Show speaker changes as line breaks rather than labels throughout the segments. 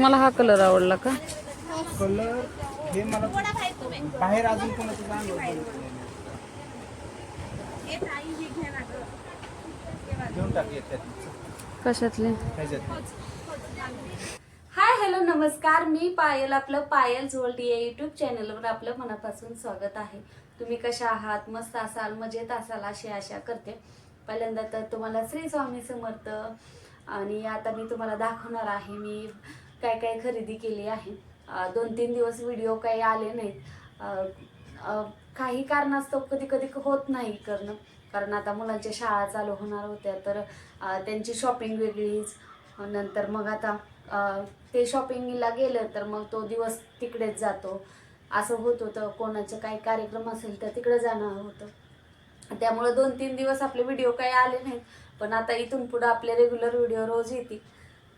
तुम्हाला हा कलर आवडला का?
कलर हे मला बाहेर अजून कोणाचं चांगलं घेऊन टाकले त्यात.
कशातले?
हाय हॅलो नमस्कार. मी पायल आपलं पायल जोल्डी या यूट्यूब चॅनलवर आपलं मनापासून स्वागत आहे. तुम्ही कशा आहात? मस्त असाल मजेत असाल अशी आशा करते. पहिल्यांदा तर तुम्हाला श्री स्वामी समर्थ आणि आता मी तुम्हाला दाखवणार आहे. मी काय काय खरेदी केली आहे. दोन तीन दिवस व्हिडिओ काही आले नाहीत. काही कारणास्तव कधी कधी होत नाही करणं. कारण आता मुलांच्या शाळा चालू होणार होत्या. तर त्यांची शॉपिंग वेगळीच. नंतर मग आता ते शॉपिंगला गेलं तर मग तो दिवस तिकडेच जातो. असं होत होतं. कोणाचं काही कार्यक्रम असेल तर तिकडे जाणं होतं. त्यामुळं दोन तीन दिवस आपले व्हिडिओ काही आले नाहीत. पण आता इथून पुढं आपले रेग्युलर व्हिडिओ रोज येतील.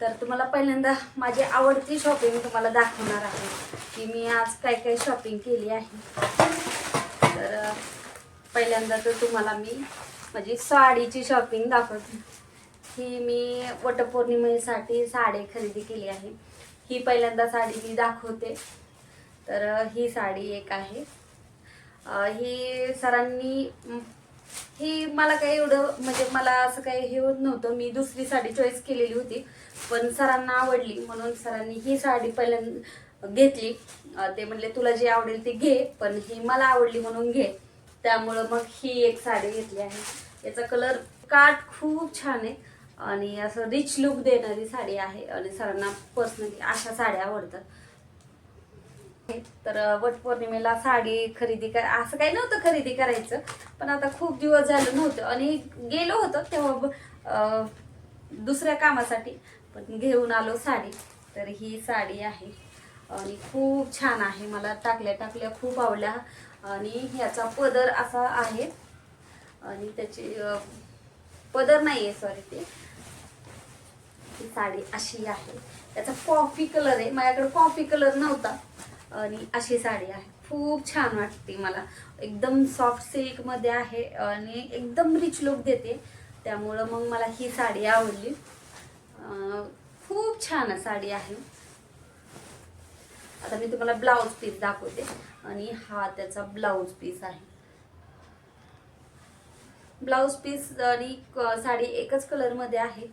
तर तुम्हाला पहिल्यांदा माझी आवडती शॉपिंग तुम्हाला दाखवणार आहे. की मी आज काय काय शॉपिंग केली आहे. तर पहिल्यांदा तर तुम्हाला मी माझी साडीची शॉपिंग दाखवते. ही मी वटपौर्णिमेसाठी साडी खरेदी केली आहे. ही पहिल्यांदा साडी मी दाखवते. तर ही साडी एक आहे. ही सरांनी ही मला काही एवढं म्हणजे मला असं काही हे होत नव्हतं. मी दुसरी साडी चॉईस केलेली होती. पण सरांना आवडली. म्हणून सरांनी ही साडी पहिल्यांदा घेतली. ते म्हणले तुला जी आवडेल ती घे पण ही मला आवडली म्हणून घे. त्यामुळं मग ही एक साडी घेतली आहे. याचा कलर काट खूप छान आहे. आणि असं रिच लुक देणारी साडी आहे. आणि सरांना पर्सनली अशा साड्या आवडतात. तर वटपौर्णिमेला साडी खरेदी कर असं काही नव्हतं खरेदी करायचं. पण आता खूप दिवस झालं नव्हतं आणि गेलो होतो तेव्हा दुसऱ्या कामासाठी. पण घेऊन आलो साडी. तर ही साडी आहे. आणि खूप छान आहे. मला टाकल्या टाकल्या खूप आवडल्या. आणि ह्याचा पदर असा आहे. आणि त्याची पदर नाही आहे सॉरी ते. ही साडी अशी आहे. त्याचा कॉफी कलर आहे. माझ्याकडे कॉफी कलर नव्हता. आणि अशी साडी आहे. खूप छान वाटते मला. एकदम सॉफ्ट सिल्कमध्ये आहे आणि एकदम रिच लुक देते. त्यामुळं मग मला ही साडी आवडली. खूप छान साडी आहे. आता मी तुम्हाला ब्लाऊज पीस दाखवते. आणि हा त्याचा ब्लाऊज पीस आहे. ब्लाऊज पीस आणि साडी एकच कलरमध्ये आहे.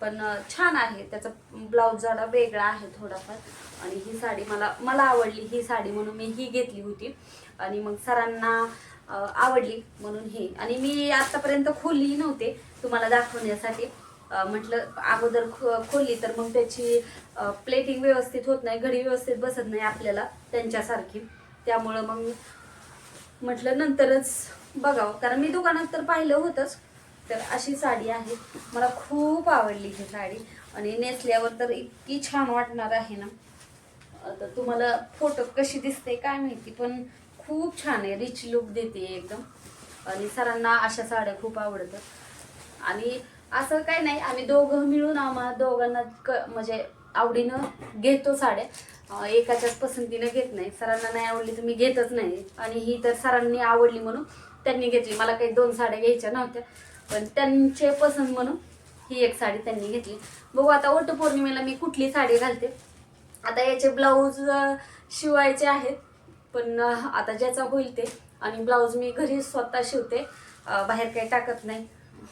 पण छान आहे. त्याचा ब्लाऊज जरा वेगळा आहे थोडाफार. आणि ही साडी मला मला आवडली ही साडी म्हणून मी ही घेतली होती. आणि मग सरांना आवडली म्हणून ही. आणि मी आतापर्यंत खोलली नव्हते तुम्हाला दाखवण्यासाठी. म्हटलं अगोदर खो- खोलली तर मग त्याची प्लेटिंग व्यवस्थित होत नाही घडी व्यवस्थित बसत नाही आपल्याला त्यांच्यासारखी. त्यामुळं मग म्हटलं नंतरच बघावं. कारण मी दुकानात तर पाहिलं होतंच. तर अशी साडी आहे. मला खूप आवडली ही साडी. आणि नेसल्यावर तर इतकी छान वाटणार आहे ना. आता तुम्हाला फोटो कशी दिसते काय माहिती पण खूप छान आहे. रिच लुक देते एकदम. आणि सरांना अशा साड्या खूप आवडतात. आणि असं काही नाही आम्ही दोघं मिळून आम्हाला दोघांना क म्हणजे आवडीनं घेतो साड्या. एकाच्याच पसंतीनं घेत नाही. सरांना नाही आवडली तर मी घेतच नाही. आणि ही तर सरांनी आवडली म्हणून त्यांनी घेतली. मला काही दोन साड्या घ्यायच्या नव्हत्या. पण त्यांचे पसंत म्हणून ही एक साडी त्यांनी घेतली. बघू आता वटपौर्णिमेला मी कुठली साडी घालते. आता याचे ब्लाऊज शिवायचे आहेत पण आता ज्याचा होईल ते. आणि ब्लाऊज मी घरी स्वतः शिवते बाहेर काही टाकत नाही.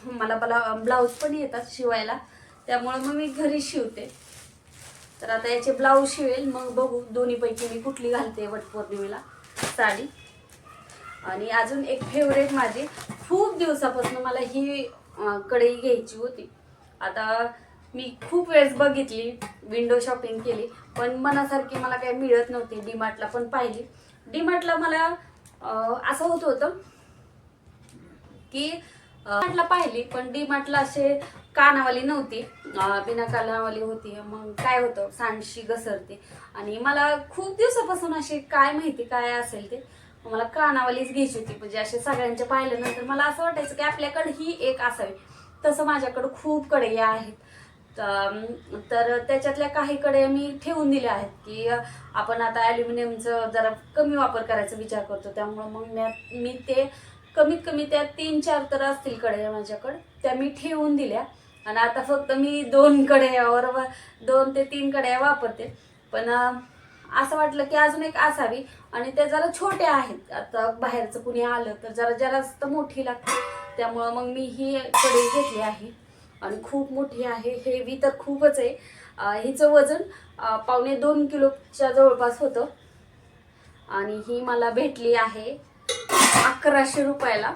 मला मला ब्लाऊज पण येतात शिवायला. त्यामुळं मग मी घरी शिवते. तर आता याचे ब्लाऊज शिवेल. मग बघू दोन्हीपैकी मी कुठली घालते वटपौर्णिमेला साडी. आणि अजून एक फेवरेट माझी खूप दिवसापासून मला ही कढई घ्यायची होती. आता मी खूप वेळेस बघितली विंडो शॉपिंग केली पण मनासारखी मला काही मिळत नव्हती. डीमार्टला पण पाहिली. डीमार्टला मला असं होत होतं की डीमार्टला पाहिली पण डीमार्टला असे कानावाली नव्हती. बिना कानावाली होती. मग काय होतं? सांडशी घसरते. आणि मला खूप दिवसापासून असे काय माहिती काय असेल ते मला कानावालीच घ्यायची होती. म्हणजे असे सगळ्यांच्या पाहिल्यानंतर मला असं वाटायचं की आपल्याकडे ही एक असावी. तसं माझ्याकडं खूप कढया आहेत. तर त्याच्यातल्या काही कड्या मी ठेवून दिल्या आहेत की आपण आता ॲल्युमिनियमचं जरा कमी वापर करायचा विचार करतो. त्यामुळं मग मी मी ते कमीत कमी त्या तीन चार तर असतील कढया माझ्याकडे. त्या मी ठेवून दिल्या. आणि आता फक्त मी दोन कढयावर दोन ते तीन कढया वापरते. पण असं वाटलं की अजून एक असावी. आणि ते जरा छोटे आहेत. आता बाहेरचं कुणी आलं तर जरा जरास्त मोठी लागते. त्यामुळं मग मी ही कढई घेतली आहे. आणि खूप मोठी आहे. हेवी तर खूपच आहे. हिचं वजन पावणे दोन किलोच्या जवळपास होतं. आणि ही मला भेटली आहे अकराशे रुपयाला.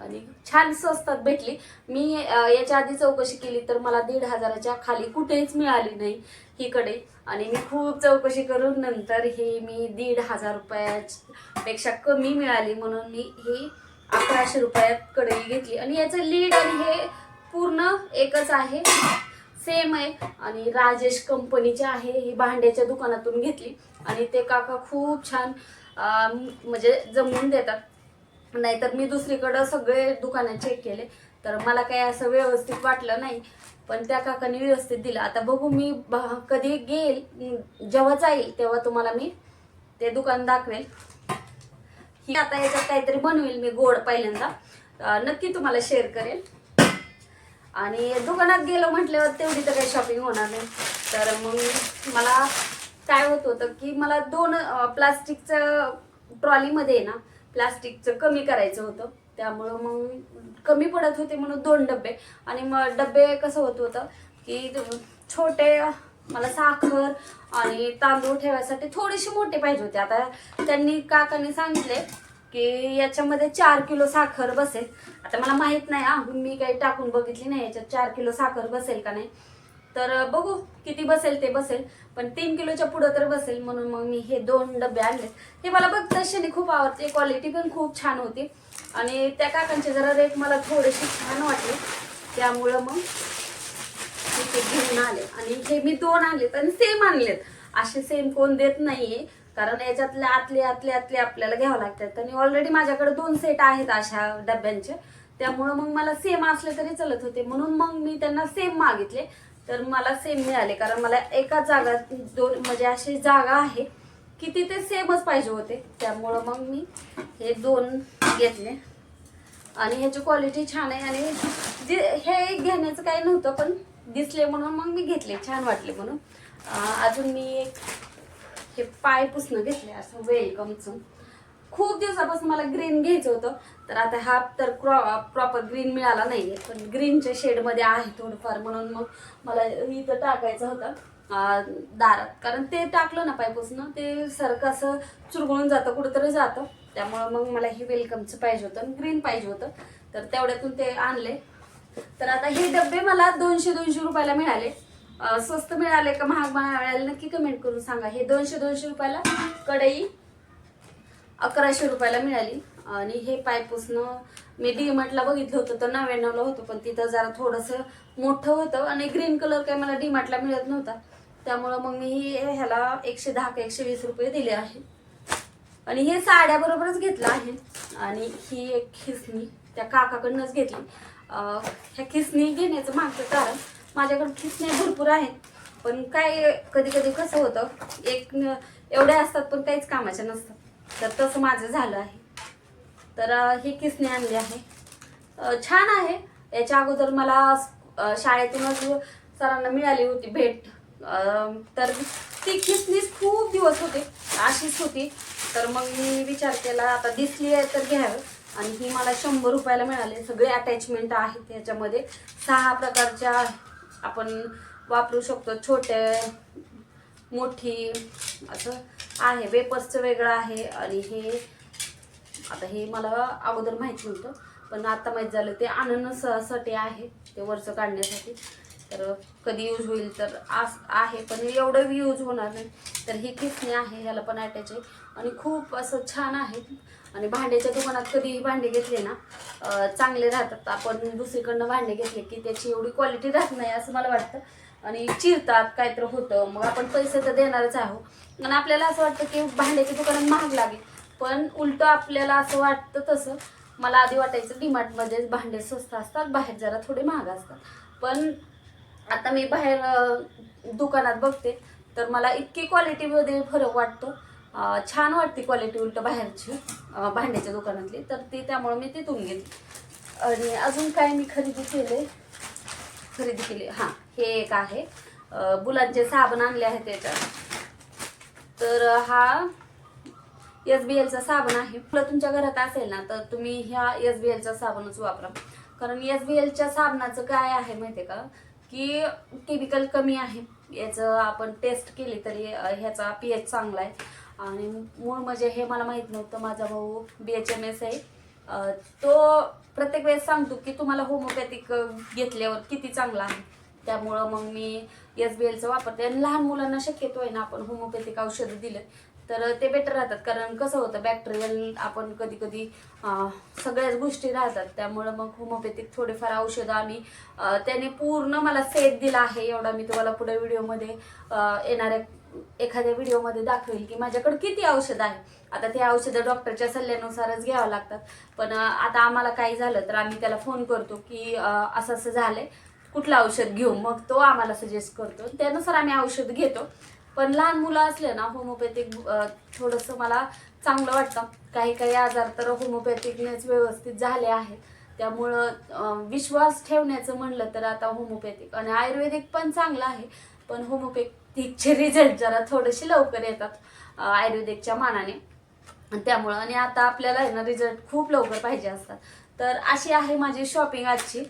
आणि छान स्वस्तात भेटली. मी याच्या आधी चौकशी केली तर मला दीड हजाराच्या खाली कुठेच मिळाली नाही हीकडे. आणि मी खूप चौकशी करून नंतर ही मी दीड हजार रुपयापेक्षा कमी मिळाली म्हणून मी ही अकराशे रुपयात कढई घेतली. आणि याचं लीड आणि हे पूर्ण एकच आहे. सेम आहे. आणि राजेश कंपनीचे आहे. ही भांड्याच्या दुकानातून घेतली. आणि ते काका खूप छान म्हणजे जमवून देतात. नाहीतर मी दुसरीकडं सगळे दुकानं चेक केले. तर मला काही असं व्यवस्थित वाटलं नाही. पण त्या काकाने व्यवस्थित दिलं. आता बघू मी कधी घेईल जेव्हा जाईल तेव्हा तुम्हाला मी ते दुकान दाखवेल. ही आता याच्यात काहीतरी बनवेल मी गोड पहिल्यांदा. नक्की तुम्हाला शेअर करेल. आणि दुकानात गेलो म्हटल्यावर तेवढी तर काही शॉपिंग होणार नाही. तर मग मला काय होत होतं की मला दोन प्लास्टिकचं ट्रॉलीमध्ये आहे ना प्लास्टिकचं कमी करायचं होतं. त्यामुळं मग कमी पडत होते म्हणून दोन डबे आणि मग डबे कसं होत होतं की छोटे मला साखर आणि तांदूळ ठेवायसाठी थोडेसे मोठे पाहिजे होते. आता त्यांनी काकांनी सांगितले की याच्यामध्ये चार किलो साखर बसेल. आता मला माहीत नाही मी काही टाकून बघितली नाही याच्यात चार किलो साखर बसेल का नाही. तर बघू किती बसेल ते बसेल. पण तीन किलोच्या पुढं तर बसेल म्हणून मग मी हे दोन डबे आणले. हे मला बघ तशाने खूप आवडते. क्वालिटी पण खूप छान होती. आणि त्या काकांचे जरा रेट मला थोडेसे छान वाटले. त्यामुळं मग ते घेऊन आले. आणि हे मी दोन आणलेत आणि सेम आणलेत. असे सेम कोण देत नाहीये. कारण याच्यातले आतले आतले आतले आपल्याला घ्यावं लागतात. आणि ऑलरेडी माझ्याकडे दोन सेट आहेत अशा डब्यांचे. त्यामुळं मग मला सेम असले तरी चलत होते. म्हणून मग मी त्यांना सेम मागितले. तर मला सेम मिळाले. कारण मला एका जागा दोन म्हणजे अशी जागा आहे की तिथे सेमच पाहिजे होते. त्यामुळं मग मी हे दोन घेतले. आणि ह्याची क्वालिटी छान आहे आणि दि- हे घेण्याचं काही नव्हतं पण दिसले म्हणून मग मी घेतले. छान वाटले म्हणून. अजून मी एक हे पाय पुसणं घेतले असं वेलकमचं खूप दिवसापासून मला ग्रीन घ्यायचं होतं. तर आता हा तर प्रॉपर ग्रीन मिळाला नाहीये. पण ग्रीनच्या शेडमध्ये आहे थोडंफार म्हणून मग मला इथं टाकायचं होतं. दारात. कारण ते टाकलं ना पायपासून ते सारखं असं चुरगळून जातं कुठंतरी जातं. त्यामुळं मग मला हे वेलकमचं पाहिजे होतं ग्रीन पाहिजे होतं. तर तेवढ्यातून ते आणले. तर आता हे डबे मला दोनशे दोनशे रुपयाला मिळाले. स्वस्त मिळाले का महाग मिळाले नक्की कमेंट करून सांगा. हे दोनशे दोनशे रुपयाला कढई अकराशे रुपयाला मिळाली. आणि हे पायपुसणं मी डी मार्टला बघितलं होतं तर नव्याण्णवला होतं पण तिथं जरा थोडंसं मोठं होतं आणि ग्रीन कलर काही मला डी मार्टला मिळत नव्हता. त्यामुळं मग मी ह्याला एकशे दहा का एकशे वीस रुपये दिले आहे. आणि हे साड्याबरोबरच घेतलं आहे. आणि ही एक खिसणी त्या काकाकडनंच घेतली. ह्या खिसणी घेण्याचं मागचं कारण माझ्याकडे खिसण्या भरपूर आहेत. पण काय कधी कधी कसं होतं एक न- एवढ्या असतात पण काहीच कामाच्या नसतात. तर तसं माझं झालं आहे. तर ही किसणी आणली आहे. छान आहे. याच्या अगोदर मला शाळेतूनच सरांना मिळाली होती भेट. तर ती खिसणीच खूप दिवस होते अशीच होती. तर मग मी विचार केला आता दिसली आहे तर घ्यावं. आणि ही मला शंभर रुपयाला मिळाले. सगळे अटॅचमेंट आहेत ह्याच्यामध्ये सहा प्रकारच्या आपण वापरू शकतो. छोटे मोठी असं आहे. वेपर्सचं वेगळं आहे आणि हे आता हे मला अगोदर माहीत नव्हतं पण आता माहीत झालं ते अननसासाठी आहे ते वरचं काढण्यासाठी. तर कधी यूज होईल तर आस आहे पण एवढं यूज होणार नाही. तर ही खिसणी आहे ह्याला पण अटॅच आहे. आणि खूप असं छान आहे. आणि भांड्याच्या दुकानात कधीही भांडे घेतले ना चांगले राहतात. आपण दुसरीकडनं भांडे घेतले की त्याची एवढी क्वालिटी राहत नाही असं मला वाटतं. आणि चिरतात काहीतरी होतं. मग आपण पैसे तर देणारच आहोत. आणि आपल्याला असं वाटतं की भांड्याच्या दुकानात महाग लागेल. पण उलटं आपल्याला असं वाटतं तसं. मला आधी वाटायचं डीमार्टमध्येच भांडे स्वस्त असतात बाहेर जरा थोडे महाग असतात. पण आता मी बाहेर दुकानात बघते तर मला इतकी क्वालिटीमध्ये फरक वाटतो. छान वाटते क्वालिटी उलट बाहेरची भांड्याच्या दुकानातली. तर ती त्यामुळे मी तिथून घेतली. आणि अजून काय मी खरेदी केले खरेदी केली. हां हे एक आहे. बुलांचे साबण आणले आहेत त्याच्यात. तर हा एस बी एलचा साबण आहे. फुलं तुमच्या घरात असेल ना तर तुम्ही ह्या एस बी एलचा साबणच वापरा. कारण एस बी एलच्या साबणाचं काय आहे माहिती का? की केमिकल कमी आहे. याचं आपण टेस्ट केली तरी ह्याचा पी एच चांगला आहे. आणि मूळ म्हणजे हे मला माहीत नव्हतं. माझा भाऊ बी एच एम एस आहे. तो प्रत्येक वेळेस सांगतो की तुम्हाला होमिओपॅथिक घेतल्यावर किती चांगला आहे. त्यामुळं मग मी एस बी एलचं वापरते. आणि लहान मुलांना शक्यतो आहे ना आपण होमिओपॅथिक औषधं दिलं तर ते बेटर राहतात. कारण कसं होतं बॅक्टेरियल आपण कधी कधी सगळ्याच गोष्टी राहतात. त्यामुळं मग होमिओपॅथिक थोडेफार औषधं आम्ही त्याने पूर्ण मला सेट दिला आहे. एवढा मी तुम्हाला पुढे व्हिडिओमध्ये येणाऱ्या एखाद्या व्हिडिओमध्ये दाखवेल की माझ्याकडे किती औषध आहे. आता ते औषधं डॉक्टरच्या सल्ल्यानुसारच घ्यावं लागतात. पण आता आम्हाला काही झालं तर आम्ही त्याला फोन करतो की असं असं असं झालंय. कुठलं औषध घेऊ? मग तो आम्हाला सजेस्ट करतो. त्यानुसार आम्ही औषध घेतो. पण लहान मुलं असले ना होमिओपॅथिक थोडंसं मला चांगलं वाटतं. काही काही आजार तर होमिओपॅथिकनेच व्यवस्थित झाले आहेत. त्यामुळं विश्वास ठेवण्याचं म्हणलं तर आता होमिओपॅथिक आणि आयुर्वेदिक पण चांगलं आहे. पण तिचे रिझल्ट जरा थोडेसे लवकर येतात आयुर्वेदिकच्या मानाने. त्यामुळं आणि आता आपल्याला आहे ना रिझल्ट खूप लवकर पाहिजे असतात. तर अशी आहे माझी शॉपिंग आजची.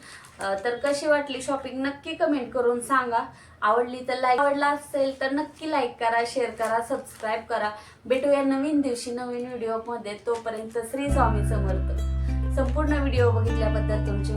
तर कशी वाटली शॉपिंग नक्की कमेंट करून सांगा. आवडली तर लाईक आवडला असेल तर नक्की लाईक करा शेअर करा सबस्क्राईब करा. भेटूया नवीन दिवशी नवीन व्हिडिओमध्ये तोपर्यंत श्री स्वामी समर्थ. संपूर्ण व्हिडिओ बघितल्याबद्दल तुमचे